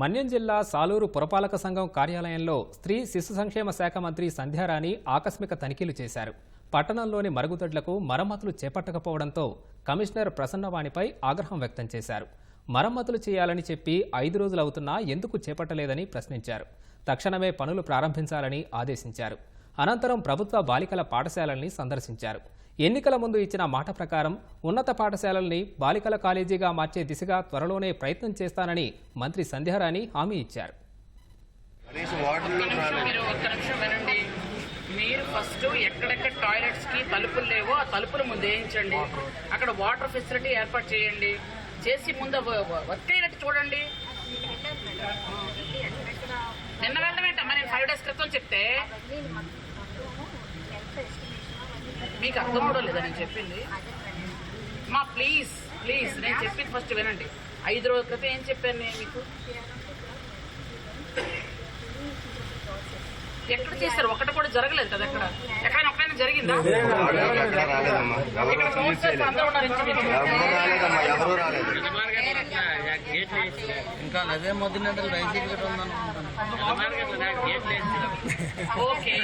మన్యం జిల్లా సాలూరు పురపాలక సంఘం కార్యాలయంలో స్త్రీ శిశు సంక్షేమ శాఖ మంత్రి సంధ్యారాణి ఆకస్మిక తనిఖీలు చేశారు. పట్టణంలోని మరుగుదొడ్లకు మరమ్మతులు చేపట్టకపోవడంతో కమిషనర్ ప్రసన్నవాణిపై ఆగ్రహం వ్యక్తం చేశారు. మరమ్మతులు చేయాలని చెప్పి ఐదు రోజులవుతున్నా ఎందుకు చేపట్టలేదని ప్రశ్నించారు. తక్షణమే పనులు ప్రారంభించాలని ఆదేశించారు. అనంతరం ప్రభుత్వ బాలికల పాఠశాలల్ని సందర్శించారు. ఎన్నికల ముందు ఇచ్చిన మాట ప్రకారం ఉన్నత పాఠశాలల్ని బాలికల కాలేజీగా మార్చే దిశగా త్వరలోనే ప్రయత్నం చేస్తానని మంత్రి సంధ్యారాణి హామీ ఇచ్చారు. మీరు మీరు ఫస్ట్ ఎక్కడెక్కడ టాయిలెట్స్కి తలుపులు లేవో ఆ తలుపుల ముందు వేయించండి. అక్కడ వాటర్ ఫెసిలిటీ ఏర్పాటు చేయండి. చేసి ముందు వర్క్ అయినట్టు చూడండి. నిన్న వెళ్ళమేంటమ్మా నేను ఫైవ్ డేస్ క్రితం చెప్తే మీకు అర్థం కూడా లేదా? నేను చెప్పింది. మా ప్లీజ్ ప్లీజ్ నేను చెప్పింది ఫస్ట్ వినండి. ఐదు రోజుల క్రితం ఏం చెప్పాను నేను మీకు? ఎక్కడ చేశారు? ఒకటి కూడా జరగలేదు కదా ఎక్కడ ఎక్కడైనా ఒకటైనా జరిగిందా? ఇంకా అదే మొదటి ఓకే.